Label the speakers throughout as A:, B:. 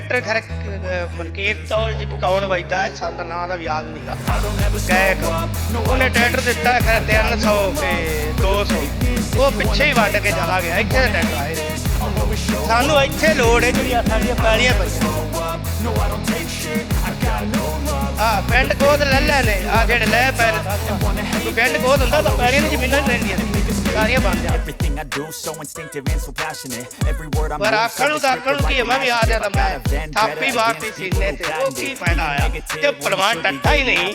A: Tractor ਖਰ ਮਨਕੀਰ ਤੌਲ ਜੀ ਕੌਣ ਵਜਦਾ ਹੈ? ਸਾਡਾ ਨਾਂ ਦਾ ਯਾਦ ਨਹੀਂਗਾ ਕੈਕ ਉਹਨੇ ਟਰੈਕਟਰ ਦਿੱਤਾ ਖਰ 300 ਤੇ 200 ਉਹ ਪਿੱਛੇ ਹੀ ਵੱਢ ਕੇ ਚਲਾ ਗਿਆ, ਇੱਥੇ ਦੇ ਆਏ ਸਾਨੂੰ ਇੱਥੇ ਲੋੜ ਹੈ ਜਿਹੜੀਆਂ ਸਾਡੀਆਂ ਪੈਲੀਆਂ ਪਈਆਂ। ਆ ਪਿੰਡ ਕੋਦ ਲੈ ਲੈ ਨੇ ਆ ਜਿਹੜੇ ਲੈ ਪੈਰ ਨੇ। ਸਾਰੇ। ਪਿੰਡ ਕੋਦ ਹੁੰਦਾ ਤਾਂ ਪੈਲੀਆਂ ਦੀ ਜ਼ਮੀਨਾਂ ਰਹਿੰਦੀਆਂ। ਨੇ
B: Everything I do so instinctive and so passionate. Every word I'm
A: पर आखड़ू दाखड़ू की हमें भी आदत है थापी मारती सीखने से वो की फायदा आया जब प्रमाण टट्टा ही नहीं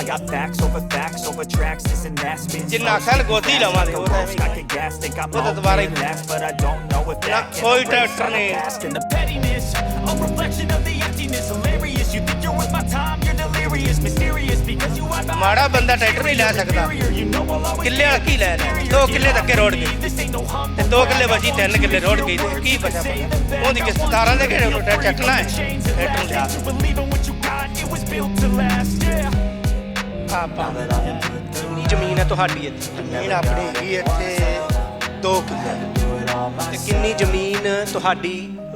B: I got facts over facts over tracks this and that spin जिन आखल गोदी
A: लमा दे
B: वो
A: तो तुम्हारा
B: ही but I don't know if that कोई ट्रैक्टर नहीं। A reflection of the emptiness, hilarious. You think you're worth my time, you're delirious.
A: ਮਾੜਾ ਬੰਦਾ ਟਰੈਕਟਰ ਨਹੀਂ ਲੈ ਸਕਦਾ। ਕਿੱਲੇ ਵਾਲਾ ਕੀ ਲੈ ਲੈ ਦੋ ਕਿੱਲੇ ਧੱਕੇ ਰੋੜ
B: hum.
A: ਤੇ ਦੋ ਕਿੱਲੇ ਬਚੀ ਤਿੰਨ ਕਿੱਲੇ ਰੋੜ ਗਈ। ਤੇ ਕੀ ਬਚਾ ਉਹਦੀ ਕਿਸ 17 ਦੇ ਘੇੜੇ ਨੂੰ ਚੱਕਣਾ ਹੈ। Tractor
B: yeah.
A: ਆਪਾਂ ਜ਼ਮੀਨ ਹੈ ਤੁਹਾਡੀ ਇੱਥੇ। ਜ਼ਮੀਨ ਆਪਣੀ ਹੈਗੀ ਇੱਥੇ 2 ਕਿੱਲੇ। ਤੇ ਕਿੰਨੀ ਜ਼ਮੀਨ ਤੁਹਾਡੀ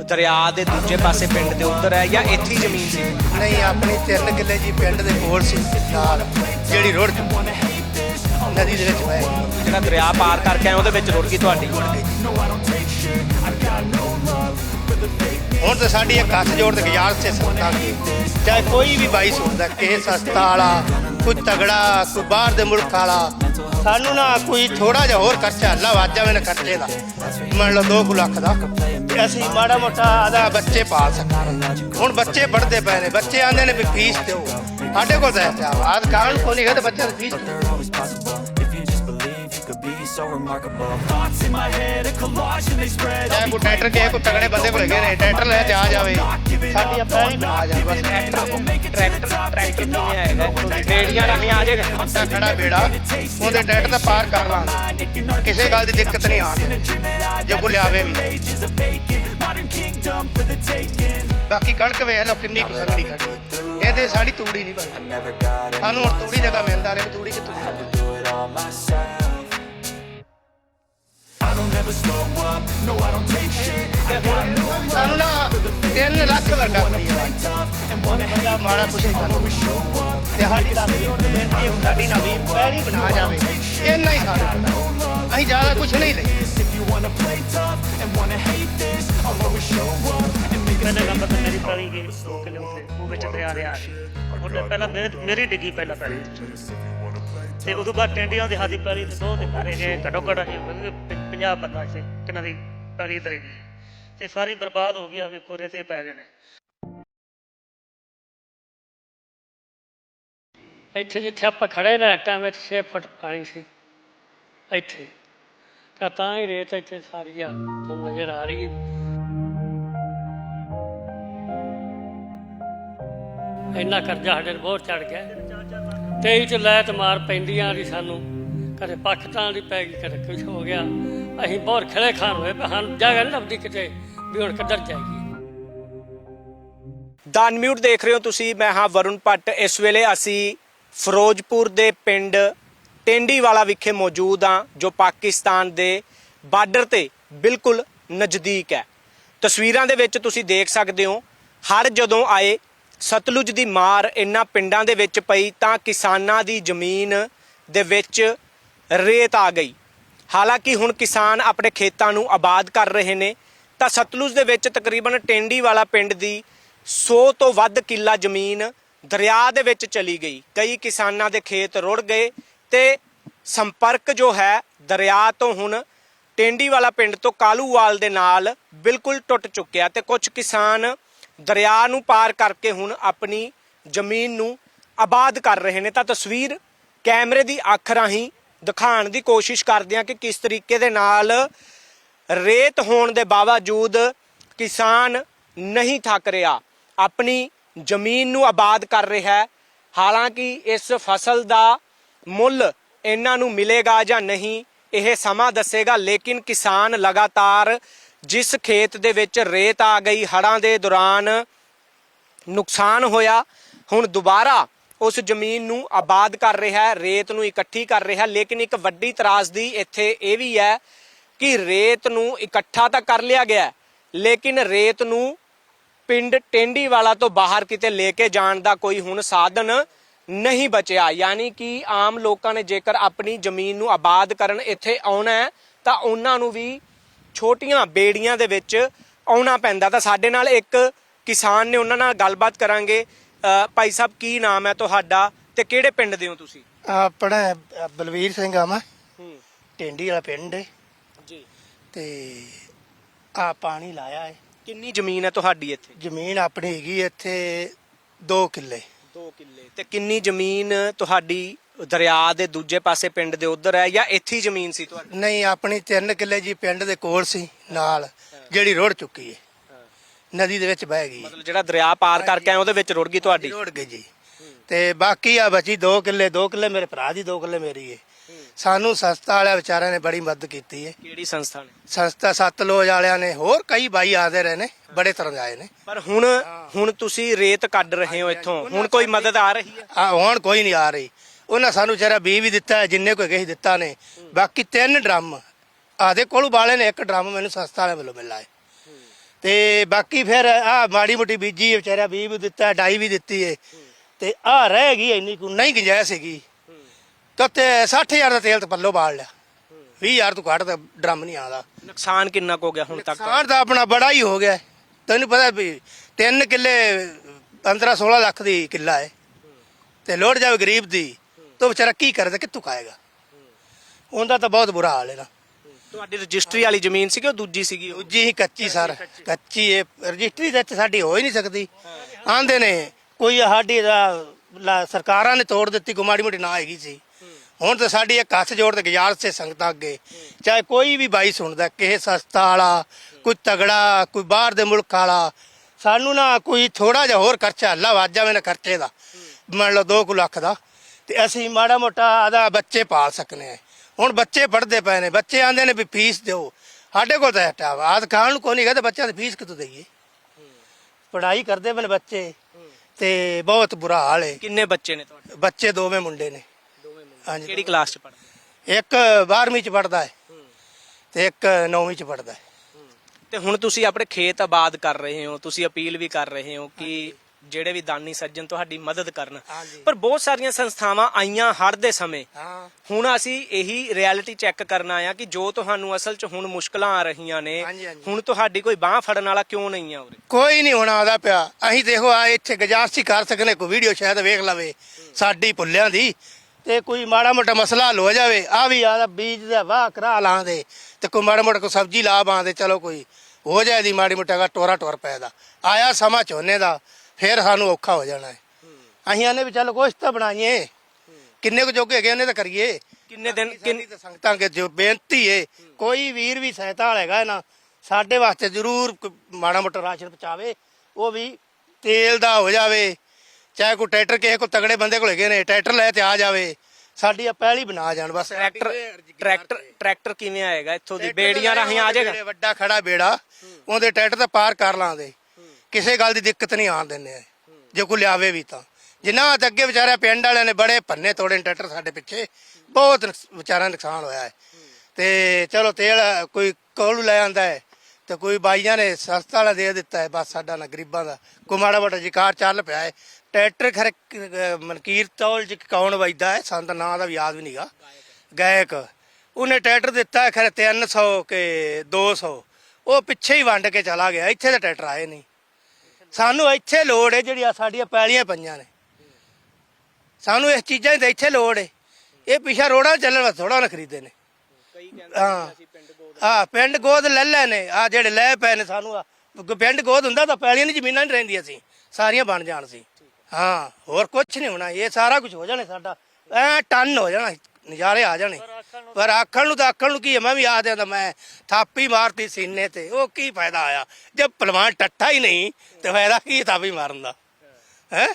A: ਦਰਿਆ ਦੇ ਦੂਜੇ ਪਾਸੇ ਪਿੰਡ ਦੇ ਉੱਧਰ ਹੈ ਜਾਂ ਇੱਥੇ ਹੀ ਜ਼ਮੀਨ ਸੀ? ਨਹੀਂ ਆਪਣੀ 3 ਕਿੱਲੇ ਜੀ ਪਿੰਡ ਦੇ ਕੋਲ ਸੀ ਨਾਲ ਜਿਹੜੀ ਰੁੜ ਨਦੀ ਦੇ ਵਿੱਚ ਵਹਿ ਗਈ
C: ਜਿਹੜਾ ਦਰਿਆ ਪਾਰ ਕਰਕੇ ਆਏ ਉਹਦੇ ਵਿੱਚ ਰੁੜ ਗਈ ਤੁਹਾਡੀ?
A: ਹੁਣ ਤਾਂ ਸਾਡੀ ਇੱਕ ਹੱਥ ਜੋੜ ਕੇ ਗੁਜ਼ਾਰਿਸ਼ ਸੇ ਸਰਕਾਰ ਦੀ ਚਾਹੇ ਕੋਈ ਵੀ ਬਾਈ ਸੁਣਦਾ ਕਿਸੇ ਸਸਤਾ ਵਾਲਾ ਕੋਈ ਤਗੜਾ ਕੋਈ ਬਾਹਰ ਦੇ ਮੁਲਕ ਵਾਲਾ ਸਾਨੂੰ ਨਾ ਕੋਈ ਥੋੜਾ ਜਿਹਾ ਹੋਰ ਖਰਚਾ ਅੱਲਾ ਵੱਜ ਜਾਵੇ ਨਾ ਖਰਚੇ ਦਾ। ਮੰਨ ਲਓ 2 ਲੱਖ ਦਾ। ਤੇ ਅਸੀਂ ਮਾੜਾ ਮੋਟਾ ਆਦਾ ਬੱਚੇ ਪਾ ਸਕਦੇ ਹੁਣ ਬੱਚੇ ਪੜ੍ਹਦੇ ਪਏ ਨੇ। ਬੱਚੇ ਆਂਦੇ ਨੇ ਵੀ ਫੀਸ ਦਿਓ। ਸਾਡੇ ਕੋਲ ਤਾਂ ਆਦ ਕਾਰਨ ਕੋਈ ਨਹੀਂ ਹੈ ਤੇ ਬੱਚਿਆਂ ਦੀ fees
B: so remarkable. Thoughts in my head, a collage and they spread.
A: ਚਾਹੇ ਕੋਈ ਟਰੈਕਟਰ ਕੇ ਕੋਈ ਤਗੜੇ ਬੰਦੇ ਕੋਲ ਹੈਗੇ ਨੇ ਟਰੈਕਟਰ ਲੈ ਕੇ ਆ ਜਾਵੇ। ਸਾਡੀ ਆਪਣੀ ਹੀ ਬਣਾ ਜਾਵੇ ਬਸ
C: ਟਰੈਕਟਰ ਟਰੈਕਟਰ ਨਹੀਂ ਹੈਗਾ। ਰੇੜੀਆਂ ਨਵੀਆਂ ਆ ਜਾਏਗਾ
A: ਅੱਧਾ ਖੜਾ ਬੇੜਾ ਉਹਦੇ ਟਰੈਕਟਰ ਤਾਂ ਪਾਰ ਕਰ ਲਾਂਗੇ ਕਿਸੇ ਗੱਲ ਦੀ ਦਿੱਕਤ ਨਹੀਂ ਆਣੀ ਜੇ ਕੋਈ ਲਿਆਵੇ ਵੀ। ਬਾਕੀ ਕਣਕ ਵੇਖ ਲਓ ਕਿੰਨੀ ਕੁ ਸੰਗਣੀ ਖੜੀ ਇਹਦੇ ਸਾਡੀ ਤੂੜੀ ਨਹੀਂ ਬਣਦੀ। ਸਾਨੂੰ ਹੁਣ ਤੂੜੀ ਜਗ੍ਹਾ ਮਿਲਦਾ ਰਹੇ ਤੂੜੀ ਕਿੱਥੋਂ ਮਿਲਦੀ? ਸਾਨੂੰ ਨਾ 3 ਲੱਖ ਲੱਗਾ ਪਈ ਬੰਦਾ ਮਾੜਾ ਕੁਛ ਨਹੀਂ ਕਰਦਾ ਤੇ ਸਾਡੀ ਤਾਂ ਵੀ ਉਹਨੇ ਬੇਨਤੀ ਹੈ ਸਾਡੀ ਨਾ ਵੀ ਪਹਿਲੀ ਬਣਾ ਜਾਵੇ। ਇੰਨਾ ਹੀ ਸਾਡੇ। ਕੋਲ। ਅਸੀਂ ਜ਼ਿਆਦਾ ਕੁਛ ਨਹੀਂ ਲਈ।
D: ਪਹਿਲੇ ਨੰਬਰ ਤੇ ਮੇਰੀ ਪੜੀ ਗਈ ਦੋ ਕਿਲੋ ਉੱਤੇ ਉਹ ਵਿੱਚ ਦਰਿਆ ਰਿਹਾ ਸੀ ਉਹਨੇ ਪਹਿਲਾਂ ਮੇਰੀ ਮੇਰੀ ਡਿੱਗੀ ਪਹਿਲਾਂ ਪੈਲੀ ਤੇ ਉਦੋਂ ਬਾਅਦ ਟੈਂਡੀਆਂ ਦੇ ਹਾਦੀ ਪੈਲੀ ਤੇ ਦੋ ਦੇ ਘਰੇ ਗਏ ਘਟੋ ਘਟ ਅਸੀਂ 50 ਬੰਦਾ ਸੀ, ਕਿਨਾਂ ਦੀ ਪੈਲੀ ਤਰੇ ਤੇ ਸਾਰੀ ਬਰਬਾਦ ਹੋ ਗਈ ਆ ਵੇਖੋ, ਰੇਤੇ ਪੈ ਗਏ ਨੇ। ਇੱਥੇ ਜਿੱਥੇ ਆਪਾਂ ਖੜੇ ਨੇ ਟਾਈਮ ਵਿੱਚ 6 ਫੁੱਟ ਪਾਣੀ ਸੀ। ਇੱਥੇ। ਤਾਂ ਹੀ ਰੇਤ ਇੱਥੇ ਸਾਰੀ ਆ ਨਜ਼ਰ ਆ ਰਹੀ ਇੰਨਾ ਕਰਜ਼ਾ ਸਾਡੇ ਬਹੁਤ ਚੜ ਗਿਆ। ਤੇਈ ਚ ਲੈਤ ਤੇ ਮਾਰ ਪੈਂਦੀਆਂ ਦੀ ਸਾਨੂੰ। ਕਦੇ ਪਾਕਿਸਤਾਨ ਦੀ ਪੈ ਗਈ, ਕਦੇ ਕੁਝ ਹੋ ਗਿਆ। ਅਸੀਂ ਬਹੁਤ ਖੜੇ ਖਾਨ ਹੋਏ ਪਰ ਸਾਨੂੰ ਜਗ੍ਹਾ ਨਹੀਂ ਲੱਭਦੀ ਕਿਤੇ, ਵੀ ਹੁਣ ਕਿੱਧਰ ਜਾਈਏ।
C: ਦਾਨ ਮਿਊਟ ਦੇਖ ਰਹੇ ਹੋ ਤੁਸੀਂ, ਮੈਂ ਹਾਂ ਵਰੁਣ ਭੱਟ। ਇਸ ਵੇਲੇ ਅਸੀਂ ਫਿਰੋਜ਼ਪੁਰ ਦੇ ਪਿੰਡ ਟੈਂਡੀਵਾਲਾ ਵਿਖੇ ਮੌਜੂਦ ਹਾਂ, ਜੋ ਪਾਕਿਸਤਾਨ ਦੇ ਬਾਰਡਰ ਤੇ ਬਿਲਕੁਲ ਨਜ਼ਦੀਕ ਹੈ। ਤਸਵੀਰਾਂ ਦੇ ਵਿੱਚ ਤੁਸੀਂ ਦੇਖ ਸਕਦੇ ਹੋ ਹੜ ਜਦੋਂ ਆਏ, ਸਤਲੁਜ ਦੀ ਮਾਰ ਇਨ੍ਹਾਂ ਪਿੰਡਾਂ ਦੇ ਵਿੱਚ ਪਈ ਤਾਂ ਕਿਸਾਨਾਂ ਦੀ ਜ਼ਮੀਨ ਦੇ ਵਿੱਚ ਰੇਤ ਆ ਗਈ। ਹਾਲਾਂਕਿ ਹੁਣ ਕਿਸਾਨ ਆਪਣੇ ਖੇਤਾਂ ਨੂੰ ਆਬਾਦ ਕਰ ਰਹੇ ਨੇ, ਤਾਂ ਸਤਲੁਜ ਦੇ ਵਿੱਚ ਤਕਰੀਬਨ ਟੈਂਡੀ ਵਾਲਾ ਪਿੰਡ ਦੀ 100 ਤੋਂ ਵੱਧ ਕਿੱਲਾ ਜ਼ਮੀਨ ਦਰਿਆ ਦੇ ਵਿੱਚ ਚਲੀ ਗਈ। ਕਈ ਕਿਸਾਨਾਂ ਦੇ ਖੇਤ ਰੁੜ ਗਏ ਤੇ ਸੰਪਰਕ ਜੋ ਹੈ ਦਰਿਆ ਤੋਂ ਹੁਣ ਟੈਂਡੀ ਵਾਲਾ ਪਿੰਡ ਤੋਂ ਕਾਲੂਵਾਲ ਦੇ ਨਾਲ ਬਿਲਕੁਲ ਟੁੱਟ ਚੁੱਕਿਆ ਤੇ ਕੁਝ ਕਿਸਾਨ ਦਰਿਆ ਨੂੰ ਪਾਰ ਕਰਕੇ ਹੁਣ ਆਪਣੀ ਜ਼ਮੀਨ ਨੂੰ ਆਬਾਦ ਕਰ ਰਹੇ ਨੇ। ਤਾਂ ਤਸਵੀਰ ਕੈਮਰੇ ਦੀ ਅੱਖ ਰਾਹੀਂ ਦਿਖਾਉਣ ਦੀ ਕੋਸ਼ਿਸ਼ ਕਰਦੇ ਹਾਂ ਕਿ ਕਿਸ ਤਰੀਕੇ ਦੇ ਨਾਲ ਰੇਤ ਹੋਣ ਦੇ ਬਾਵਜੂਦ ਕਿਸਾਨ ਨਹੀਂ ਥੱਕ ਰਿਹਾ। ਆਪਣੀ ਜ਼ਮੀਨ ਨੂੰ ਆਬਾਦ ਕਰ ਰਿਹਾ ਹੈ। ਹਾਲਾਂਕਿ ਇਸ ਫਸਲ ਦਾ ਮੁੱਲ ਇਹਨਾਂ ਨੂੰ ਮਿਲੇਗਾ ਜਾਂ ਨਹੀਂ, ਇਹ ਸਮਾਂ ਦੱਸੇਗਾ, ਲੇਕਿਨ ਕਿਸਾਨ ਲਗਾਤਾਰ ਜਿਸ ਖੇਤ ਦੇ ਵਿੱਚ ਰੇਤ ਆ ਗਈ ਹੜਾਂ ਦੇ ਦੌਰਾਨ ਨੁਕਸਾਨ ਹੋਇਆ, ਹੁਣ ਦੁਬਾਰਾ ਉਸ ਜ਼ਮੀਨ ਨੂੰ ਆਬਾਦ ਕਰ ਰਿਹਾ ਹੈ, ਰੇਤ ਨੂੰ ਇਕੱਠੀ ਕਰ ਰਿਹਾ ਲੇਕਿਨ ਇੱਕ ਵੱਡੀ ਤਰਾਸਦੀ ਇੱਥੇ ਇਹ ਵੀ ਹੈ ਕਿ ਰੇਤ ਨੂੰ ਇਕੱਠਾ ਤਾਂ ਕਰ ਲਿਆ ਗਿਆ ਲੇਕਿਨ ਰੇਤ ਨੂੰ ਪਿੰਡ ਟੈਂਡੀ ਵਾਲਾ ਤੋਂ ਬਾਹਰ ਕਿਤੇ ਲੈ ਕੇ ਜਾਣ ਦਾ ਕੋਈ ਹੁਣ ਸਾਧਨ ਨਹੀਂ ਬਚਿਆ। ਯਾਨੀ ਕਿ ਆਮ ਲੋਕਾਂ ਨੇ ਜੇਕਰ ਆਪਣੀ ਜ਼ਮੀਨ ਨੂੰ ਆਬਾਦ ਕਰਨ ਇੱਥੇ ਆਉਣਾ ਹੈ, ਤਾਂ ਉਹਨਾਂ ਨੂੰ ਵੀ ਛੋਟੀਆਂ ਬੇੜੀਆਂ ਦੇ ਵਿੱਚ ਆਉਣਾ ਪੈਂਦਾ। ਤਾਂ ਸਾਡੇ ਨਾਲ ਇੱਕ ਕਿਸਾਨ ਨੇ, ਉਹਨਾਂ ਨਾਲ ਗੱਲਬਾਤ ਕਰਾਂਗੇ। ਭਾਈ ਸਾਹਿਬ ਕੀ ਨਾਮ ਹੈ ਤੁਹਾਡਾ ਤੇ ਕਿਹੜੇ ਪਿੰਡ ਦੇ ਹੋ ਤੁਸੀਂ?
A: ਆਪਣਾ ਬਲਵੀਰ ਸਿੰਘ ਆ ਮੈਂ।
C: ਹੂੰ।
A: ਟਿੰਡੀ ਵਾਲਾ ਪਿੰਡ ਹੈ
C: ਜੀ।
A: ਤੇ ਆ ਪਾਣੀ ਲਾਇਆ ਹੈ
C: ਕਿੰਨੀ ਜ਼ਮੀਨ ਹੈ ਤੁਹਾਡੀ ਇੱਥੇ?
A: ਜ਼ਮੀਨ ਆਪਣੀ ਹੈਗੀ ਇੱਥੇ 2 ਕਿੱਲੇ।
C: 2 ਕਿੱਲੇ। ਤੇ ਕਿੰਨੀ ਜ਼ਮੀਨ ਤੁਹਾਡੀ ਦਰਿਆ ਦੇ ਦੂਜੇ ਪਾਸੇ ਪਿੰਡ ਦੇ ਉਧਰ ਹੈ ਜਾਂ ਇੱਥੇ ਹੀ ਜ਼ਮੀਨ ਸੀ ਤੁਹਾਡੀ?
A: ਨਹੀਂ ਆਪਣੀ 3 ਕਿੱਲੇ ਜੀ ਪਿੰਡ ਦੇ ਕੋਲ ਸੀ ਨਾਲ। ਜਿਹੜੀ ਰੁੜ ਚੁੱਕੀ ਹੈ ਨਦੀ ਦੇ ਵਿੱਚ ਬਹਿ ਗਈ।
C: ਮਤਲਬ ਜਿਹੜਾ ਦਰਿਆ ਪਾਰ ਕਰਕੇ ਆਏ ਉਹਦੇ ਵਿੱਚ ਰੁੜ ਗਈ ਤੁਹਾਡੀ?
A: ਰੁੜ ਗਈ ਜੀ। ਤੇ ਬਾਕੀ ਆ ਬਚੀ 2 ਕਿੱਲੇ 2 ਕਿੱਲੇ ਮੇਰੇ ਭਰਾ ਦੀ 2 ਕਿੱਲੇ ਮੇਰੀ ਹੈ ਸਾਨੂੰ ਸੰਸਥਾ ਵਾਲਿਆਂ ਵਿਚਾਰਿਆਂ ਨੇ ਬੜੀ ਮਦਦ ਕੀਤੀ ਹੈ
C: ਕਿਹੜੀ ਸੰਸਥਾ ਨੇ?
A: ਸੰਸਥਾ ਸਤਲੋਜ ਵਾਲਿਆਂ ਨੇ ਹੋਰ ਕਈ ਬਾਈ ਆਦੇ ਰਹੇ ਨੇ ਬੜੇ ਤਰ੍ਹਾਂ ਦੇ ਆਏ ਨੇ।
C: ਪਰ ਹੁਣ ਹੁਣ ਤੁਸੀਂ ਰੇਤ ਕੱਢ ਰਹੇ ਹੋ ਇੱਥੋਂ। ਹੁਣ ਕੋਈ ਮਦਦ ਆ ਰਹੀ ਹੈ?
A: ਆ ਹੁਣ ਕੋਈ ਨਹੀਂ ਆ ਰਹੀ। ਉਹਨਾਂ ਸਾਨੂੰ ਵਿਚਾਰਾ ਬੀ ਵੀ ਦਿੱਤਾ ਹੈ, ਜਿੰਨੇ ਕੋਈ ਕਹੀ ਦਿੱਤਾ ਨੇ। ਬਾਕੀ ਤਿੰਨ ਡਰਮ। ਆਦੇ ਕੋਲ ਬਾਲੇ ਨੇ ਇੱਕ ਡਰਮ ਮੈਨੂੰ ਸੰਸਥਾ ਵਾਲਿਆਂ ਵੱਲੋਂ ਮਿਲਾ ਹੈ। ਤੇ ਬਾਕੀ ਫਿਰ ਆ ਮਾੜੀ ਮੋਟੀ ਬੀਜੀ ਵਿਚਾਰਾ ਬੀ ਵੀ ਦਿੱਤਾ ਡਾਈ ਵੀ ਦਿੱਤੀ ਹੈ। ਤੇ ਆ ਰਹਿ ਗਈ ਇੰਨੀ ਕੁ ਨਹੀਂ ਗੁੰਜਾਇਸ਼ ਸੀਗੀ। ਤਾਂ ਤੇ 60000 ਦਾ ਤੇਲ ਤੇ ਪੱਲੋ ਬਾਲ ਲਿਆ। 20000 ਤੋਂ ਘੱਟ ਤਾਂ ਡਰਮ ਨਹੀਂ ਆਉਂਦਾ।
C: ਨੁਕਸਾਨ ਕਿੰਨਾ ਕੁ ਹੋ ਗਿਆ ਹੁਣ ਤੱਕ?
A: ਨੁਕਸਾਨ ਤਾਂ ਆਪਣਾ ਬੜਾ ਹੀ ਹੋ ਗਿਆ। ਤੈਨੂੰ ਪਤਾ ਵੀ ਤਿੰਨ ਕਿੱਲੇ 15 16 ਲੱਖ ਦੀ ਕਿੱਲਾ ਹੈ। ਤੇ ਲੋੜ ਜਾਵੇ ਗਰੀਬ ਦੀ ਤਾਂ ਵਿਚਾਰਾ ਕੀ ਕਰਦਾ ਕਿੱਥੋਂ ਖਾਏਗਾ? ਉਹਦਾ ਤਾਂ ਬਹੁਤ ਬੁਰਾ ਹਾਲ ਹੈ ਨਾ।
C: ਤੁਹਾਡੀ ਰਜਿਸਟਰੀ ਵਾਲੀ ਜ਼ਮੀਨ ਸੀ ਕਿ ਉਹ ਦੂਜੀ ਸੀਗੀ ਉਹ?
A: ਦੂਜੀ ਹੀ ਕੱਚੀ ਸਰ ਕੱਚੀ ਹੈ ਰਜਿਸਟਰੀ ਤਾਂ ਇੱਥੇ ਸਾਡੀ ਹੋ ਹੀ ਨਹੀਂ ਸਕਦੀ। ਆਂਦੇ ਨੇ ਕੋਈ ਸਾਡੀ ਦਾ- ਲਾ- ਸਰਕਾਰਾਂ ਨੇ ਤੋੜ ਦਿੱਤੀ ਕੋਈ ਮਾੜੀ ਮੋਟੀ ਨਾ ਹੈਗੀ ਸੀ। ਹੁਣ ਤਾਂ ਸਾਡੀ ਇੱਕ ਹੱਥ ਜੋੜ ਕੇ ਗੁਜ਼ਾਰਿਸ਼ ਸੇ ਸੰਗਤਾਂ ਅੱਗੇ। ਚਾਹੇ ਕੋਈ ਵੀ ਬਾਈ ਸੁਣਦਾ ਕਿਸੇ ਸੰਸਥਾ ਵਾਲਾ ਕੋਈ ਤਗੜਾ ਕੋਈ ਬਾਹਰ ਦੇ ਮੁਲਕ ਵਾਲਾ ਸਾਨੂੰ ਨਾ ਕੋਈ ਥੋੜਾ ਜਿਹਾ ਹੋਰ ਖਰਚਾ ਅੱਲਾ ਵੱਜ ਜਾਵੇ ਨਾ ਖਰਚੇ ਦਾ। ਮੰਨ ਲਓ 2 ਲੱਖ ਦਾ। ਤੇ ਅਸੀਂ ਮਾੜਾ ਮੋਟਾ ਆਦਾ ਬੱਚੇ ਪਾਲ ਸਕਨੇ ਆ। ਹੁਣ ਬੱਚੇ ਪੜ੍ਹਦੇ ਪਏ ਨੇ ਬੱਚੇ ਆਂਦੇ ਨੇ ਵੀ ਫੀਸ ਦਿਓ। ਸਾਡੇ ਕੋਲ ਤਾਂ ਹਟਾ ਆਦ ਖਾਣ ਨੂੰ ਕੋਈ ਨਹੀਂ ਤੇ ਬੱਚਿਆਂ ਦੀ ਫੀਸ ਕਿੱਥੋਂ ਦਈਏ? ਪੜ੍ਹਾਈ ਕਰਦੇ ਨੇ ਬੱਚੇ ਤੇ ਬਹੁਤ ਬੁਰਾ ਹਾਲ ਹੈ
C: ਕਿੰਨੇ ਬੱਚੇ ਨੇ ਤੁਹਾਡੇ?
A: ਬੱਚੇ ਦੋਵੇਂ ਮੁੰਡੇ ਨੇ।
C: ਦੋਵੇਂ ਮੁੰਡੇ।
A: ਹਾਂਜੀ।
C: ਕਿਹੜੀ ਕਲਾਸ ਚ ਪੜ੍ਹਦੇ?
A: ਇੱਕ 12ਵੀਂ ਚ ਪੜਦਾ ਹੈ ਤੇ ਇੱਕ 9ਵੀਂ ਚ ਪੜਦਾ ਹੈ
C: ਤੇ ਹੁਣ ਤੁਸੀਂ ਆਪਣੇ ਖੇਤ ਆਬਾਦ ਕਰ ਰਹੇ ਹੋ ਤੁਸੀਂ ਅਪੀਲ ਵੀ ਕਰ ਰਹੇ ਹੋ ਕਿ ਜਿਹੜੇ ਵੀ ਦਾਨੀ ਸੱਜਣ ਤੁਹਾਡੀ ਮਦਦ ਕਰਨ।
A: ਹਾਂਜੀ।
C: ਪਰ ਬਹੁਤ ਸਾਰੀਆਂ ਸੰਸਥਾਵਾਂ ਆਈਆਂ ਹੜ੍ਹ ਦੇ ਸਮੇਂ।
A: ਹਾਂ।
C: ਹੁਣ ਅਸੀਂ ਇਹੀ ਰਿਐਲਿਟੀ ਚੈੱਕ ਕਰਨ ਆਇਆ ਕਿ ਜੋ ਤੁਹਾਨੂੰ ਅਸਲ 'ਚ ਹੁਣ ਮੁਸ਼ਕਲਾਂ ਆ ਰਹੀਆਂ ਨੇ
A: ਹਾਂਜੀ, ਹਾਂਜੀ।
C: ਹੁਣ ਤੁਹਾਡੀ ਕੋਈ ਬਾਹ ਫੜਨ ਵਾਲਾ ਕਿਉਂ ਨਹੀਂ ਆ ਉਰੇ?
A: ਕੋਈ ਨਹੀਂ ਹੋਣਾ ਆਦਾ ਪਿਆ। ਅਸੀਂ ਦੇਖੋ ਆ ਇੱਥੇ ਗਜਾਸਤੀ ਕਰ ਸਕਨੇ ਕੋਈ ਵੀਡੀਓ ਸ਼ਾਇਦ ਵੇਖ ਲਵੇ ਸਾਡੀ ਪੁੱਲਿਆਂ ਦੀ। ਤੇ ਕੋਈ ਮਾੜਾ ਮੋਟਾ ਮਸਲਾ ਹੱਲ ਹੋ ਜਾਵੇ ਆ ਵੀ ਆਦਾ ਬੀਜ ਦਾ ਵਾਹ ਕਰਾ ਲਾਂਦੇ ਤੇ ਕੋਈ ਮਾੜਾ ਮੋਟਾ ਕੋਈ ਸਬਜ਼ੀ ਲਾ ਬਾਂਦੇ ਚਲੋ ਕੋਈ ਹੋ ਜਾਏ ਦੀ ਮਾੜੀ ਮੋਟਾ ਦਾ ਟੋਰਾ ਟੋਰ ਪੈਦਾ ਆਇਆ ਸਮਾਂ ਝੋਨੇ ਦਾ। ਫਿਰ ਸਾਨੂੰ ਔਖਾ ਹੋ ਜਾਣਾ ਹੈ। ਅਸੀਂ ਆਨੇ ਵੀ ਚੱਲ ਕੁਛ ਤਾਂ ਬਣਾਈਏ। ਕਿੰਨੇ ਕੁ ਜੋਗੇ ਹੈਗੇ ਉਹਨੇ ਤਾਂ ਕਰੀਏ।
C: ਕਿੰਨੇ ਦਿਨ ਕਿੰਨ
A: ਤਾਂ ਸੰਗਤਾਂ ਅੱਗੇ ਜੋ ਬੇਨਤੀ ਏ ਕੋਈ ਵੀਰ ਵੀ ਸਹਾਇਤਾ ਵਾਲਾ ਹੈਗਾ ਨਾ ਸਾਡੇ ਵਾਸਤੇ ਜ਼ਰੂਰ ਕੋਈ ਮਾੜਾ ਮੋਟਾ ਰਾਸ਼ਨ ਪਹੁੰਚਾਵੇ ਉਹ ਵੀ ਤੇਲ ਦਾ ਹੋ ਜਾਵੇ ਚਾਹੇ ਕੋਈ ਟਰੈਕਟਰ ਕਿਸੇ ਕੋਲ ਤਗੜੇ ਬੰਦੇ ਕੋਲ ਹੈਗੇ ਨੇ ਟਰੈਕਟਰ ਲੈ ਤੇ ਆ ਜਾਵੇ ਸਾਡੀ ਆ ਪਹਿਲੀ ਬਣਾ ਜਾਣ ਬਸ।
C: ਟਰੈਕਟਰ ਟਰੈਕਟਰ ਟਰੈਕਟਰ ਕਿਵੇਂ ਆਏਗਾ? ਇੱਥੋਂ ਦੀ ਬੇੜੀਆਂ ਰਾਹੀਂ ਆ ਜਾਏਗਾ?
A: ਵੱਡਾ ਖੜਾ ਬੇੜਾ ਉਹਦੇ ਟਰੈਕਟਰ ਤਾਂ ਪਾਰ ਕਰ ਲਾਂਦੇ। ਕਿਸੇ ਗੱਲ ਦੀ ਦਿੱਕਤ ਨਹੀਂ ਆਣ ਦਿੰਦੇ ਜੇ ਕੋਈ ਲਿਆਵੇ ਵੀ ਤਾਂ। ਜਿੰਨਾ ਤੇ ਅੱਗੇ ਵਿਚਾਰੇ ਪਿੰਡ ਵਾਲਿਆਂ ਨੇ ਬੜੇ ਭੰਨੇ ਤੋੜੇ ਨੇ ਟਰੈਕਟਰ ਸਾਡੇ ਪਿੱਛੇ, ਬਹੁਤ ਨੁਕਸ- ਵਿਚਾਰਿਆਂ ਨੁਕਸਾਨ ਹੋਇਆ ਹੈ। ਤੇ ਚਲੋ ਤੇਲ ਕੋਈ ਕੋਲ ਲੈ ਆਂਦਾ ਹੈ ਤੇ ਕੋਈ ਬਾਈਆਂ ਨੇ ਸਸਤਾ ਵਾਲਾ ਦੇ ਦਿੱਤਾ ਹੈ, ਬਸ ਸਾਡਾ ਨਾ ਗਰੀਬਾਂ ਦਾ। ਕੋਈ ਮਾੜਾ ਮੋਟਾ ਜਿਕਾਰ ਚੱਲ ਪਿਆ ਹੈ। ਟਰੈਕਟਰ ਖਰੇ ਕ- ਮਨਕੀਰ ਤੌਲ ਚ ਕੌਣ ਵਜਦਾ ਹੈ, ਸਾਨੂੰ ਨਾਂ ਦਾ ਵੀ ਯਾਦ ਵੀ ਨਹੀਂਗਾ ਗਾਇਕ। ਉਹਨੇ ਟਰੈਕਟਰ ਦਿੱਤਾ ਹੈ ਖਰੇ 300 ਕੇ 200 ਉਹ ਪਿੱਛੇ ਹੀ ਵੰਡ ਕੇ ਚਲਾ ਗਿਆ, ਇੱਥੇ ਤਾਂ ਟਰੈਕਟਰ ਆਏ ਨਹੀਂ। ਸਾਨੂੰ ਇੱਥੇ ਲੋੜ ਹੈ ਜਿਹੜੀਆਂ ਸਾਡੀਆਂ ਪੈਲੀਆਂ ਪਈਆਂ ਨੇ। ਸਾਨੂੰ ਇਸ ਚੀਜ਼ਾਂ ਦੀ ਇੱਥੇ ਲੋੜ ਹੈ ਇਹ ਪਿਛਾ ਰੋੜਾ ਚੱਲਣ ਵਾਸਤੇ ਥੋੜਾ ਨਾ ਖਰੀਦੇ ਨੇ। ਹਾਂ। ਆ ਪਿੰਡ ਗੋਦ ਲੈ ਲੈ ਨੇ ਆ ਜਿਹੜੇ ਲੈ ਪਏ ਨੇ ਸਾਨੂੰ ਆ ਪਿੰਡ ਗੋਦ ਹੁੰਦਾ ਤਾਂ ਪੈਲੀਆਂ ਦੀ ਜ਼ਮੀਨਾਂ ਨਹੀਂ ਰਹਿੰਦੀਆਂ ਸੀ। ਸਾਰੀਆਂ ਬਣ ਜਾਣ ਸੀ। ਹਾਂ ਹੋਰ ਕੁਝ ਨਹੀਂ ਹੋਣਾ। ਇਹ ਸਾਰਾ ਕੁਝ ਹੋ ਜਾਣਾ ਸਾਡਾ। ਐ ਟਨ ਹੋ ਜਾਣਾ ਨਜ਼ਾਰੇ ਆ ਜਾਣੇ। ਪਰ ਆਖਣ ਨੂੰ ਤਾਂ ਆਖਣ ਨੂੰ ਕੀ ਹੈ? ਮੈਂ ਵੀ ਆ ਦਿਆਂ ਤਾਂ ਮੈਂ ਥਾਪੀ ਮਾਰਤੀ ਸੀਨੇ ਤੇ। ਉਹ ਕੀ ਫਾਇਦਾ ਆਇਆ? ਜੇ ਪਹਿਲਵਾਨ ਟੱਟਾ ਹੀ ਨਹੀਂ, ਤੇ ਫਾਇਦਾ ਕੀ ਥਾਪੀ ਮਾਰਨ ਦਾ? ਹੈ?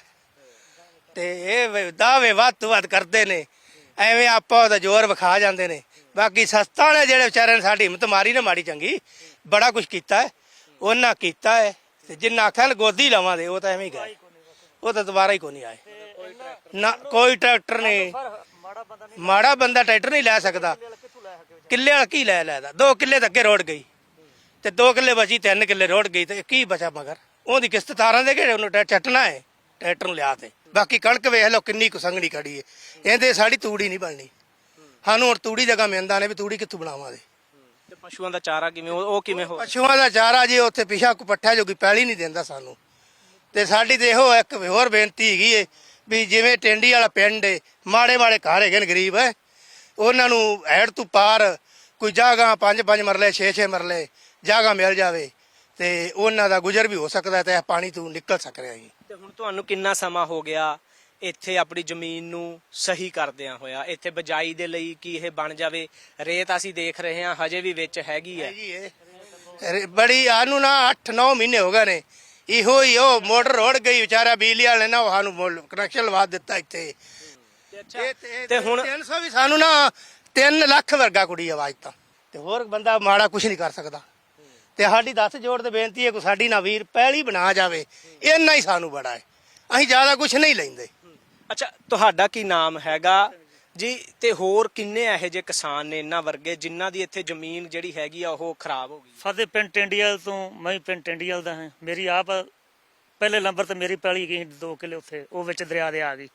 A: ਤੇ ਇਹ ਵੇ- ਵੱਧ ਤੋਂ ਵੱਧ ਕਰਦੇ ਨੇ। ਐਵੇਂ ਆਪਾਂ ਉਹਦਾ ਜ਼ੋਰ ਵਿਖਾ ਜਾਂਦੇ ਨੇ। ਬਾਕੀ ਸਸਤਾ ਵਾਲੇ ਜਿਹੜੇ ਵਿਚਾਰੇ ਨੇ, ਸਾਡੀ ਹਿੰਮਤ ਮਾਰੀ ਨਾ ਮਾੜੀ ਚੰਗੀ। ਬੜਾ ਕੁਝ ਕੀਤਾ ਹੈ। ਉਹਨਾਂ ਕੀਤਾ ਹੈ। ਤੇ ਜਿੰਨਾ ਆਖਿਆ ਗੋਦੀ ਲਵਾਂ ਦੇ ਉਹ ਤਾਂ ਐਵੇਂ ਹੀ ਗਏ। ਉਹ ਤਾਂ ਦੁਬਾਰਾ ਹੀ ਕੋਈ ਨਹੀਂ ਆਏ। ਨਾ, ਕੋਈ ਟਰੈਕਟਰ ਨਹੀਂ।
D: ਮਾੜਾ ਬੰਦਾ ਨਹੀਂ
A: ਮਾੜਾ ਬੰਦਾ ਟਰੈਕਟਰ ਨਹੀਂ ਲੈ ਸਕਦਾ। ਕਿੱਲੇ ਵਾਲਾ ਕੀ ਲੈ ਲੈਦਾ? ਦੋ ਕਿੱਲੇ ਤਾਂ ਅੱਗੇ ਰੋੜ ਗਈ। ਤੇ ਦੋ ਕਿੱਲੇ ਬਚੀ ਤਿੰਨ ਕਿੱਲੇ ਰੋੜ ਗਈ ਤੇ ਕੀ ਬਚਾ ਮਗਰ? ਉਹਦੀ ਕਿਸ਼ਤ ਤਾਰਾਂ ਦੇ ਕੇ ਉਹਨੂੰ ਚੱਟਣਾ ਹੈ ਟਰੈਕਟਰ ਨੂੰ ਲਿਆ ਤੇ। ਬਾਕੀ ਕਣਕ ਵੇਖ ਲਓ ਕਿੰਨੀ ਕੁ ਸੰਘਣੀ ਖੜੀ ਹੈ ਇਹਦੇ ਸਾਡੀ ਤੂੜੀ ਨਹੀਂ ਬਣਨੀ। ਸਾਨੂੰ ਹੁਣ ਤੂੜੀ ਜਗ੍ਹਾ ਮਿਲਦਾ ਨੇ ਵੀ ਤੂੜੀ ਕਿੱਥੋਂ ਬਣਾਵਾਂਗੇ।
C: ਤੇ ਪਸ਼ੂਆਂ ਦਾ ਚਾਰਾ ਕਿਵੇਂ ਉਹ ਉਹ ਕਿਵੇਂ ਹੋ
A: ਪਸ਼ੂਆਂ ਦਾ ਚਾਰਾ ਜੀ ਉੱਥੇ ਪਿਛਾ ਕੋ ਪੱਠਾ ਜੋਗੀ ਪੈਲੀ ਨਹੀਂ ਦਿੰਦਾ ਸਾਨੂੰ। ਤੇ ਸਾਡੀ ਤੇ ਇਹੋ ਇੱਕ ਹੋਰ ਬੇਨਤੀ ਹੈਗੀ ਏ ਵੀ ਜਿਵੇਂ ਟੈਂਡੀ ਵਾਲਾ ਪਿੰਡ ਏ ਮਾੜੇ ਮਾੜੇ ਘਰ ਹੈਗੇ ਨੇ ਗਰੀਬ ਹੈ। ਉਹਨਾਂ ਨੂੰ ਹੈਡ ਤੋਂ ਪਾਰ ਕੋਈ ਜਗ੍ਹਾ ਪੰਜ ਪੰਜ ਮਰਲੇ 6 6 ਮਰਲੇ ਜਗ੍ਹਾ ਮਿਲ ਜਾਵੇ ਤੇ ਉਹਨਾਂ ਦਾ ਗੁਜ਼ਰ ਵੀ ਹੋ ਸਕਦਾ ਤੇ ਇਹ ਪਾਣੀ ਤੋਂ ਨਿਕਲ ਸਕ ਰਿਹਾ ਜੀ।
C: ਤੇ ਹੁਣ ਤੁਹਾਨੂੰ ਕਿੰਨਾ ਸਮਾਂ ਹੋ ਗਿਆ ਇੱਥੇ ਆਪਣੀ ਜ਼ਮੀਨ ਨੂੰ ਸਹੀ ਕਰਦਿਆਂ ਹੋਇਆ? ਇੱਥੇ ਬਜਾਈ ਦੇ ਲਈ ਕੀ ਇਹ ਬਣ ਜਾਵੇ? ਰੇਤ ਅਸੀਂ ਦੇਖ ਰਹੇ ਹਾਂ ਹਜੇ ਵੀ ਵਿੱਚ ਹੈਗੀ ਹੈ।
A: ਇਹ ਅਰੇ ਬੜੀ ਆਨੂੰ ਨਾ 8-9 ਮਹੀਨੇ ਹੋ ਗਏ ਨੇ। ਇਹੋ ਹੀ ਉਹ ਮੋਟਰ ਰੋੜ ਗਈ ਵਿਚਾਰਾ ਬਿਜਲੀ ਵਾਲੇ ਨੇ ਉਹ ਸਾਨੂੰ ਕਨੈਕਸ਼ਨ ਲਵਾ ਦਿੱਤਾ ਇੱਥੇ। ਤੇ-
C: ਹੁਣ
A: 300 ਵੀ ਸਾਨੂੰ ਨਾ 3 ਲੱਖ ਵਰਗਾ ਕੁੜੀ ਆਵਾਜ਼ ਤਾਂ। ਤੇ ਹੋਰ ਬੰਦਾ ਮਾੜਾ ਕੁਝ ਨਹੀਂ ਕਰ ਸਕਦਾ। ਤੇ ਸਾਡੀ ਦੱਸ ਜੋੜ ਤੇ ਬੇਨਤੀ ਹੈ ਕਿ ਸਾਡੀ ਨਾ ਵੀਰ ਪਹਿਲੀ ਬਣਾ ਜਾਵੇ। ਇੰਨਾ ਹੀ ਸਾਨੂੰ ਬੜਾ ਹੈ। ਅਸੀਂ ਜ਼ਿਆਦਾ ਕੁਝ ਨਹੀਂ ਲੈਂਦੇ।
C: ਅੱਛਾ ਤੁਹਾਡਾ ਕੀ ਨਾਮ ਹੈਗਾ? ਜੀ, ਤੇ ਹੋਰ ਕਿੰਨੇ ਇਹੋ ਜਿਹੇ ਕਿਸਾਨ ਨੇ ਇਹਨਾਂ ਵਰਗੇ ਜਿਨ੍ਹਾਂ ਦੀ ਇੱਥੇ ਜ਼ਮੀਨ ਜਿਹੜੀ ਹੈਗੀ ਆ ਉਹ ਖਰਾਬ ਹੋ ਗਈ?
D: ਸਾਡੇ ਪਿੰਡ ਟੈਂਡੀਵਾਲ ਤੋਂ, ਮੈਂ ਪਿੰਡ ਟੈਂਡੀਵਾਲ ਦਾ ਹਾਂ। ਮੇਰੀ ਆਪ, ਪਹਿਲੇ ਨੰਬਰ ਤੇ ਮੇਰੀ ਪੈਲੀ ਗਈ 2 ਕਿੱਲੇ ਉੱਥੇ, ਉਹ ਵਿੱਚ ਦਰਿਆ ਦੇ ਆ ਗਈ।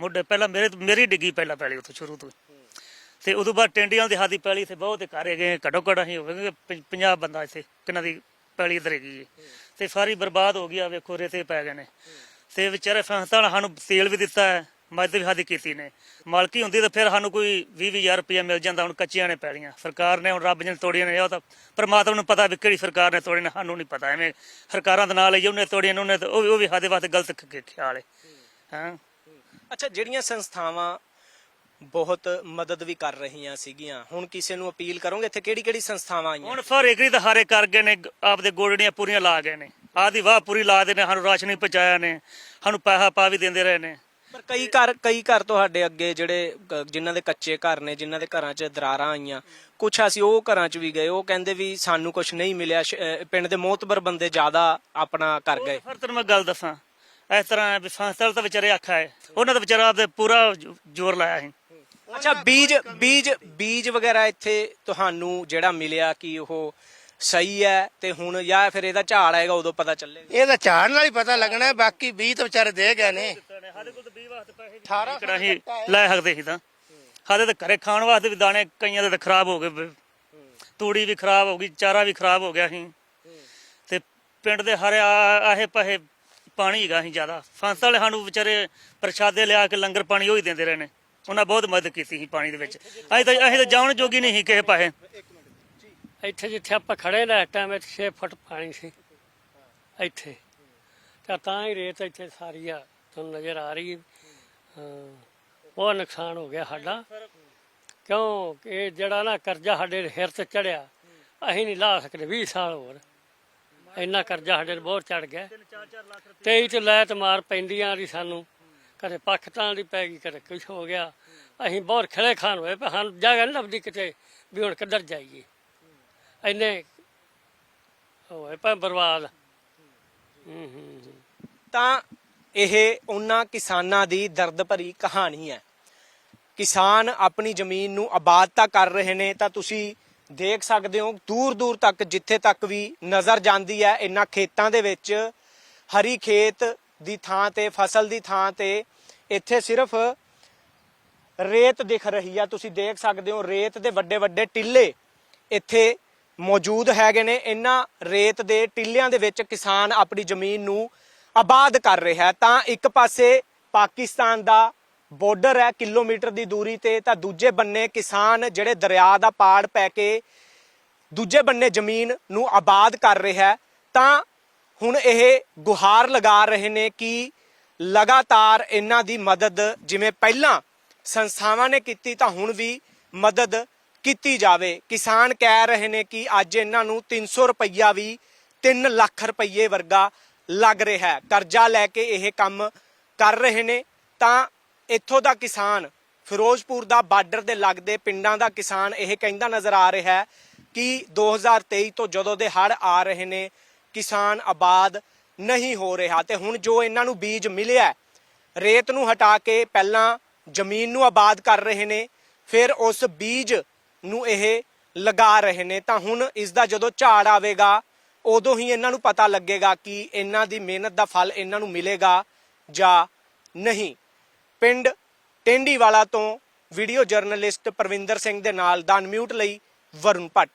D: ਮੁੱਢੇ ਪਹਿਲਾਂ ਮੇਰੇ, ਮੇਰੀ ਡਿੱਗੀ ਪਹਿਲਾਂ ਪੈਲੀ ਉੱਥੇ ਸ਼ੁਰੂ ਤੋਂ ਹੀ। ਤੇ ਉਦੋਂ ਬਾਅਦ ਟੈਂਡੀਵਾਲ ਦੀ ਹਾਦੀ ਪੈਲੀ ਤੇ ਬਹੁਤ ਘਰ ਹੈਗੇ ਘੱਟੋ ਘੱਟ ਅਸੀਂ ਹੋਵੇਗੇ 50 ਬੰਦਾ ਇੱਥੇ, ਕਿੰਨਾ ਦੀ ਪੈਲੀ ਇਧਰ ਹੈਗੀ ਤੇ ਸਾਰੀ ਬਰਬਾਦ ਹੋ ਗਈ ਆ, ਵੇਖੋ ਰੇਤੇ ਪੈ ਗਏ ਨੇ। ਤੇ ਵਿਚਾਰੇ ਫੰਸਤਾਂ ਸਾਨੂੰ ਤੇਲ ਵੀ ਦਿੱਤਾ ਹੈ। ਮਦਦ ਵੀ ਸਾਡੀ ਕੀਤੀ ਨੇ। ਮਾਲਕੀ ਹੁੰਦੀ ਤਾਂ ਫਿਰ ਸਾਨੂੰ ਕੋਈ 20000 ਰੁਪਏ ਮਿਲ ਜਾਂਦਾ ਹੁਣ ਕੱਚੀਆਂ ਨੇ ਪੈਲੀਆਂ। ਸਰਕਾਰ ਨੇ ਹੁਣ ਰੱਬ ਨੇ ਤੋੜੀਆਂ ਨੇ ਉਹ ਤਾਂ ਪਰਮਾਤਮਾ ਨੂੰ ਪਤਾ ਵੀ ਕਿਹੜੀ ਸਰਕਾਰ ਨੇ ਤੋੜੀਆਂ ਨੇ ਸਾਨੂੰ ਨਹੀਂ ਪਤਾ। ਐਵੇਂ ਸਰਕਾਰਾਂ ਦੇ ਨਾਲ ਹੀ ਉਹਨੇ ਤੋੜੀਆਂ ਨੇ ਉਹਨੇ ਉਹ ਵੀ ਉਹ ਵੀ ਸਾਡੇ ਵਾਸਤੇ ਗਲਤ ਖਿਆਲ ਹੈ ਹਾਂ?
C: ਅੱਛਾ ਜਿਹੜੀਆਂ ਸੰਸਥਾਵਾਂ ਬਹੁਤ ਮਦਦ ਵੀ ਕਰ ਰਹੀਆਂ ਸੀਗੀਆਂ ਹੁਣ ਕਿਸੇ ਨੂੰ ਅਪੀਲ ਕਰੋਗੇ? ਇੱਥੇ ਕਿਹੜੀ ਕਿਹੜੀ ਸੰਸਥਾਵਾਂ ਆਈਆਂ?
D: ਹੁਣ ਫਰ ਏਕਰੀ ਤਾਂ ਹਾਰੇ ਕਰ ਗਏ ਨੇ ਆਪਦੇ ਗੋੜੜੀਆਂ ਪੂਰੀਆਂ ਲਾ ਗਏ ਨੇ। ਆਦੀ ਵਾਹ ਪੂਰੀ ਲਾ ਦੇ ਨੇ ਸਾਨੂੰ ਰਾਸ਼ਨ ਵੀ ਪਹੁੰਚਾਇਆ ਨੇ ਸਾਨੂੰ ਪੈਸਾ ਪਾ ਵੀ ਦਿੰਦੇ ਰਹੇ ਨੇ।
C: ਪਰ ਕਈ ਘਰ ਕਈ ਘਰ ਤੁਹਾਡੇ ਅੱਗੇ ਜਿਹੜੇ ਕ- ਜਿਨ੍ਹਾਂ ਦੇ ਕੱਚੇ ਘਰ ਨੇ ਜਿਨ੍ਹਾਂ ਦੇ ਘਰਾਂ 'ਚ ਦਰਾਰਾਂ ਆਈਆਂ ਕੁਛ ਅਸੀਂ ਉਹ ਘਰਾਂ 'ਚ ਵੀ ਗਏ ਉਹ ਕਹਿੰਦੇ ਵੀ ਸਾਨੂੰ ਕੁਝ ਨਹੀਂ ਮਿਲਿਆ ਸ਼- ਅਹ ਪਿੰਡ ਦੇ ਮੋਤਬਰ ਬੰਦੇ ਜ਼ਿਆਦਾ ਆਪਣਾ ਕਰ ਗਏ।
D: ਫਿਰ ਤੈਨੂੰ ਮੈਂ ਗੱਲ ਦੱਸਾਂ ਇਸ ਤਰ੍ਹਾਂ ਵੀ ਫਾਂਸਲ ਤਾਂ ਵਿਚਾਰੇ ਆਖਾ ਹੈ ਉਹਨਾਂ ਦਾ ਵਿਚਾਰਾ ਆਪਦੇ ਪੂਰਾ ਜ- ਜ਼ੋਰ ਲਾਇਆ ਸੀ।
C: ਅੱਛਾ ਬੀਜ ਬੀਜ ਬੀਜ ਵਗੈਰਾ ਇੱਥੇ ਤੁਹਾਨੂੰ ਜਿਹੜਾ ਮਿਲਿਆ ਕਿ ਉਹ ਸਹੀ ਹੈ ਤੇ ਹੁਣ ਜਾਂ ਫਿਰ ਇਹਦਾ ਝਾੜ ਆਏਗਾ ਉਦੋਂ ਪਤਾ ਚੱਲੇਗਾ?
A: ਇਹਦਾ ਝਾੜ ਨਾਲ ਹੀ ਪਤਾ ਲੱਗਣਾ ਹੈ, ਬਾਕੀ 20 ਤਾਂ ਵਿਚਾਰੇ ਦੇ ਗਏ ਨੇ।
D: ਸਾਡੇ ਕੋਲ ਤਾਂ 20 ਵਾਸਤੇ ਪੈਸੇ
A: 18
D: ਕਿਹੜਾ ਅਸੀਂ ਲੈ ਸਕਦੇ ਸੀ ਤਾਂ। ਸਾਡੇ ਤਾਂ ਘਰੇ ਖਾਣ ਵਾਸਤੇ ਵੀ ਦਾਣੇ ਕਈਆਂ ਦੇ ਤਾਂ ਖਰਾਬ ਹੋ ਗਏ। ਤੂੜੀ ਵੀ ਖਰਾਬ ਹੋ ਗਈ ਚਾਰਾ ਵੀ ਖਰਾਬ ਹੋ ਗਿਆ ਸੀ। ਤੇ ਪਿੰਡ ਦੇ ਹਰੇ ਆਹੇ ਪਹੇ ਪਾਣੀ ਹੈਗਾ ਸੀ ਜ਼ਿਆਦਾ। ਫਾਂਸ ਵਾਲੇ ਸਾਨੂੰ ਵਿਚਾਰੇ ਪ੍ਰਸ਼ਾਦੇ ਲਿਆ ਕੇ ਲੰਗਰ ਪਾਣੀ ਉਹ ਹੀ ਦਿੰਦੇ ਰਹੇ ਨੇ। ਉਹਨਾਂ ਬਹੁਤ ਮਦਦ ਕੀਤੀ ਸੀ ਪਾਣੀ ਦੇ ਵਿੱਚ। ਅਸੀਂ ਤਾਂ ਅਸੀਂ ਤਾਂ ਜਾਣ ਜੋਗੀ ਨਹੀਂ ਸੀ ਕਿਸੇ ਪਾਸੇ
E: ਇੱਥੇ ਜਿੱਥੇ ਆਪਾਂ ਖੜੇ ਨੇ ਇਸ ਟਾਈਮ ਇੱਥੇ 6 ਫੁੱਟ ਪਾਣੀ ਸੀ। ਇੱਥੇ। ਤਾਂ ਤਾਂ ਹੀ ਰੇਤ ਇੱਥੇ ਸਾਰੀ ਆ ਤੁਹਾਨੂੰ ਨਜ਼ਰ ਆ ਰਹੀ ਹੈ। ਹਾਂ, ਨੁਕਸਾਨ ਹੋ ਗਿਆ ਸਾਡਾ। ਕਿਉਂ ਇਹ ਜਿਹੜਾ ਨਾ ਕਰਜ਼ਾ ਸਾਡੇ ਸਿਰ ਤੇ ਚੜਿਆ ਅਸੀਂ ਨਹੀਂ ਲਾ ਸਕਦੇ 20 ਸਾਲ ਹੋਰ। ਇੰਨਾ ਕਰਜ਼ਾ ਸਾਡੇ ਤੇ ਬਹੁਤ ਚੜ ਗਿਆ। 23 ਚ ਲੈ ਮਾਰ ਪੈਂਦੀਆਂ ਦੀ ਸਾਨੂੰ। ਕਦੇ ਪਾਕਿਸਤਾਨ ਦੀ ਪੈ ਗਈ ਕਦੇ ਕੁਝ ਹੋ ਗਿਆ। ਅਸੀਂ ਬਹੁਤ ਖਲੇ ਖਾਨ ਹੋਏ ਪਰ ਸਾਨੂੰ ਜਗ੍ਹਾ ਨਹੀਂ ਲੱਭਦੀ ਕਿਤੇ ਵੀ ਹੁਣ ਕਿੱਧਰ ਜਾਈਏ। ਇੰਨੇ ਹੋਏ ਪਾ ਬਰਬਾਦ। ਹੂੰ ਹੂੰ ਹੂੰ।
C: ਤਾਂ ਇਹ ਉਹਨਾਂ ਕਿਸਾਨਾਂ ਦੀ ਦਰਦ ਭਰੀ ਕਹਾਣੀ ਹੈ। ਕਿਸਾਨ ਆਪਣੀ ਜ਼ਮੀਨ ਨੂੰ ਆਬਾਦ ਤਾਂ ਕਰ ਰਹੇ ਨੇ, ਤਾਂ ਤੁਸੀਂ ਦੇਖ ਸਕਦੇ ਹੋ, ਦੂਰ ਦੂਰ ਤੱਕ, ਜਿੱਥੇ ਤੱਕ ਵੀ ਨਜ਼ਰ ਜਾਂਦੀ ਹੈ, ਇਹਨਾਂ ਖੇਤਾਂ ਦੇ ਵਿੱਚ ਹਰੀ ਖੇਤ ਦੀ ਥਾਂ ਤੇ, ਫਸਲ ਦੀ ਥਾਂ ਤੇ, ਇੱਥੇ ਸਿਰਫ ਰੇਤ ਦਿਖ ਰਹੀ ਆ ਤੁਸੀਂ ਦੇਖ ਸਕਦੇ ਹੋ, ਰੇਤ ਦੇ ਵੱਡੇ ਵੱਡੇ ਟਿੱਲੇ ਇੱਥੇ ਮੌਜੂਦ ਹੈਗੇ ਨੇ। ਇਹਨਾਂ ਰੇਤ ਦੇ ਟਿੱਲਿਆਂ ਦੇ ਵਿੱਚ ਕਿਸਾਨ ਆਪਣੀ ਜ਼ਮੀਨ ਨੂੰ ਆਬਾਦ ਕਰ ਰਿਹਾ ਤਾਂ ਇੱਕ ਪਾਸੇ ਪਾਕਿਸਤਾਨ ਦਾ ਬਾਰਡਰ ਹੈ, ਕਿਲੋਮੀਟਰ ਦੀ ਦੂਰੀ ਤੇ, ਤਾਂ ਦੂਜੇ ਬੰਨੇ ਕਿਸਾਨ ਜਿਹੜੇ ਦਰਿਆ ਦਾ ਪਾੜ ਪੈ ਕੇ ਦੂਜੇ ਬੰਨੇ ਜ਼ਮੀਨ ਨੂੰ ਆਬਾਦ ਕਰ ਰਿਹਾ ਤਾਂ ਹੁਣ ਇਹ ਗੁਹਾਰ ਲਗਾ ਰਹੇ ਨੇ ਕਿ ਲਗਾਤਾਰ ਇਹਨਾਂ ਦੀ ਮਦਦ ਜਿਵੇਂ ਪਹਿਲਾਂ ਸੰਸਥਾਵਾਂ ਨੇ ਕੀਤੀ, ਤਾਂ ਹੁਣ ਵੀ ਮਦਦ ਕੀਤੀ ਜਾਵੇ। ਕਿਸਾਨ ਕਹਿ ਰਹੇ ਨੇ ਕਿ ਅੱਜ ਇਹਨਾਂ ਨੂੰ 300 ਰੁਪਈਆ ਵੀ 3 ਲੱਖ ਰੁਪਈਏ ਵਰਗਾ ਲੱਗ ਰਿਹਾ ਹੈ। ਕਰਜ਼ਾ ਲੈ ਕੇ ਇਹ ਕੰਮ ਕਰ ਰਹੇ ਨੇ, ਤਾਂ ਇੱਥੋਂ ਦਾ ਕਿਸਾਨ, ਫਿਰੋਜ਼ਪੁਰ ਦਾ ਬਾਰਡਰ ਦੇ ਲੱਗਦੇ ਪਿੰਡਾਂ ਦਾ ਕਿਸਾਨ ਇਹ ਕਹਿੰਦਾ ਨਜ਼ਰ ਆ ਰਿਹਾ ਹੈ ਕਿ 2023 ਤੋਂ ਜਦੋਂ ਦੇ ਹੜ੍ਹ ਆ ਰਹੇ ਨੇ, ਕਿਸਾਨ ਆਬਾਦ ਨਹੀਂ ਹੋ ਰਿਹਾ। ਤੇ ਹੁਣ ਜੋ ਇਹਨਾਂ ਨੂੰ ਬੀਜ ਮਿਲਿਆ ਰੇਤ ਨੂੰ ਹਟਾ ਕੇ ਪਹਿਲਾਂ ਜ਼ਮੀਨ ਨੂੰ ਆਬਾਦ ਕਰ ਰਹੇ ਨੇ, ਫਿਰ ਉਸ ਬੀਜ ਨੂੰ ਇਹ ਲਗਾ ਰਹੇ ਨੇ। ਤਾਂ ਹੁਣ ਇਸ ਦਾ ਜਦੋਂ ਝਾੜ ਆਵੇਗਾ ਉਦੋਂ ਹੀ ਇਹਨਾਂ ਨੂੰ ਪਤਾ ਲੱਗੇਗਾ ਕਿ ਇਹਨਾਂ ਦੀ ਮਿਹਨਤ ਦਾ ਫਲ ਇਹਨਾਂ ਨੂੰ ਮਿਲੇਗਾ ਜਾਂ ਨਹੀਂ। ਪਿੰਡ ਟੈਂਡੀਵਾਲਾ ਤੋਂ ਵੀਡੀਓ ਜਰਨਲਿਸਟ ਪ੍ਰਵਿੰਦਰ ਸਿੰਘ ਦੇ ਨਾਲ ਦਾ ਅਨਮਿਊਟ ਲਈ ਵਰੁਣ ਭੱਟ।